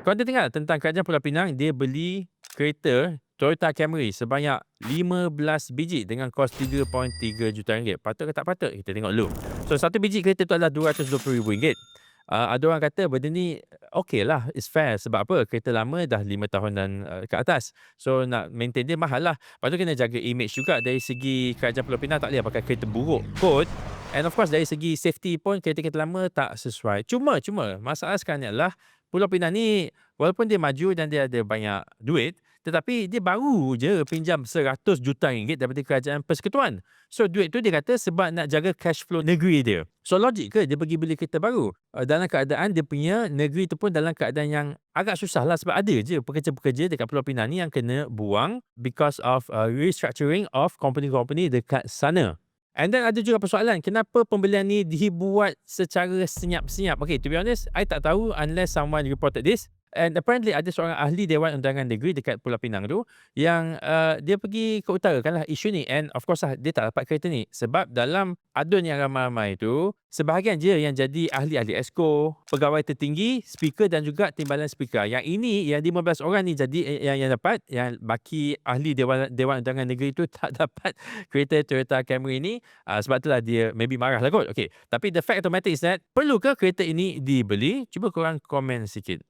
Korang terdengar tentang kerajaan Pulau Pinang, dia beli kereta Toyota Camry sebanyak 15 biji dengan kos 3.3 juta ringgit. Patut ke tak patut? Kita tengok dulu. So, satu biji kereta tu adalah RM220,000. Uh, ada orang kata benda ni okey lah, it's fair. Sebab apa? Kereta lama dah 5 tahun dan uh, ke atas. So, nak maintain dia mahal lah. Lepas tu kena jaga image juga dari segi kerajaan Pulau Pinang tak boleh pakai kereta buruk kot. And of course dari segi safety pun kereta-kereta lama tak sesuai. Cuma, cuma masalah sekarang ni adalah Pulau Pinang ni walaupun dia maju dan dia ada banyak duit, tetapi dia baru je pinjam 100 juta ringgit daripada kerajaan persekutuan. So duit tu dia kata sebab nak jaga cash flow negeri dia. So logik ke dia pergi beli kereta baru? Uh, dalam keadaan dia punya negeri tu pun dalam keadaan yang agak susah lah sebab ada je pekerja-pekerja dekat Pulau Pinang ni yang kena buang because of uh, restructuring of company-company dekat sana. And then ada juga persoalan, kenapa pembelian ni dibuat secara senyap-senyap? Okay, to be honest, I tak tahu unless someone reported this. And apparently ada seorang ahli Dewan Undangan Negeri dekat Pulau Pinang tu yang uh, dia pergi ke utarakan lah isu ni. And of course lah, dia tak dapat kereta ni. Sebab dalam adun yang ramai-ramai tu, sebahagian je yang jadi ahli-ahli ESCO, pegawai tertinggi, speaker dan juga timbalan speaker. Yang ini, yang 15 orang ni jadi eh, yang, yang dapat, yang baki ahli Dewan, Dewan Undangan Negeri tu tak dapat kereta Toyota Camry ni. Uh, sebab itulah dia maybe marah lah kot. Okay. Tapi the fact of the matter is that, perlukah kereta ini dibeli? Cuba korang komen sikit.